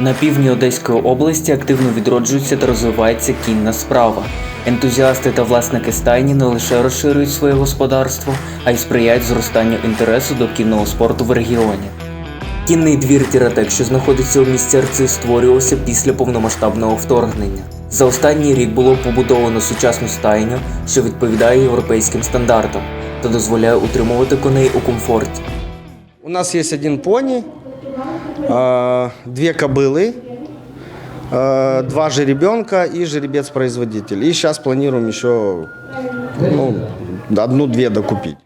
На півдні Одеської області активно відроджується та розвивається кінна справа. Ентузіасти та власники стайні не лише розширюють своє господарство, а й сприяють зростанню інтересу до кінного спорту в регіоні. Кінний двір Тіратек, що знаходиться у місцерці, створювався після повномасштабного вторгнення. За останній рік було побудовано сучасну стайню, що відповідає європейським стандартам та дозволяє утримувати коней у комфорті. У нас есть один пони, э, две кобылы, э, два жеребенка и жеребец-производитель. И сейчас планируем еще ну, одну-две докупить.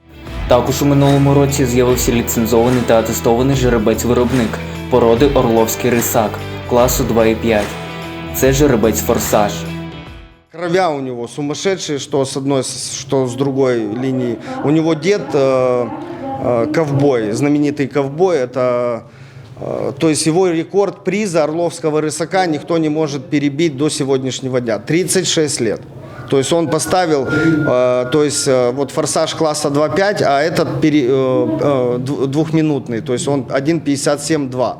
Також у минулому році з'явився ліцензований та атестований жеребець-виробник породи Орловський рисак класу 2,5. Це жеребець форсаж. Кровя у него сумасшедшие, что с одной, что с другой линии. У него дед э, э, ковбой, знаменитый ковбой. Это, э, то есть его рекорд приза Орловского рысака никто не может перебить до сегодняшнего дня. 36 лет. То есть он поставил, э, то есть э, вот форсаж класса 2.5, а этот э, э, двухминутный, то есть он 1.57.2.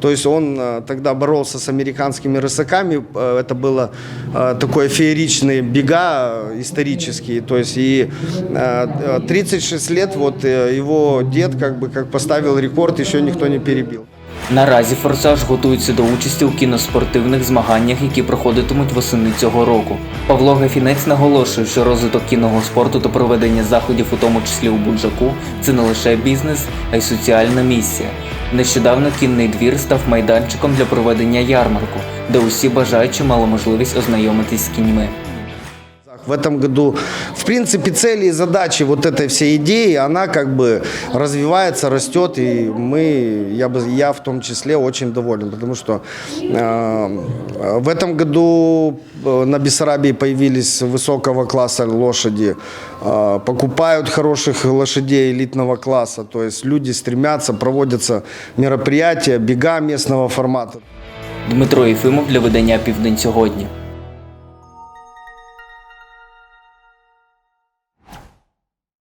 То есть он э, тогда боролся с американскими рысаками, э, это было э, такое фееричные бега э, исторические, то есть и э, э, 36 лет вот э, его дед как бы как поставил рекорд, еще никто не перебил. Наразі форсаж готується до участі у кіноспортивних змаганнях, які проходитимуть восени цього року. Павло Гафінець наголошує, що розвиток кінного спорту та проведення заходів, у тому числі у Буджаку, це не лише бізнес, а й соціальна місія. Нещодавно кінний двір став майданчиком для проведення ярмарку, де усі бажаючі мали можливість ознайомитись з кіньми. В этом году, принципе, цели и задачи вот этой всей идеи, она как бы развивается, растет, и мы, я, бы, я в том числе очень доволен, потому что э, в этом году э, на Бессарабии появились высокого класса лошади, э, покупают хороших лошадей элитного класса, то есть люди стремятся, проводятся мероприятия, бега местного формата. Дмитро Єфимов для видання Південь сьогодні.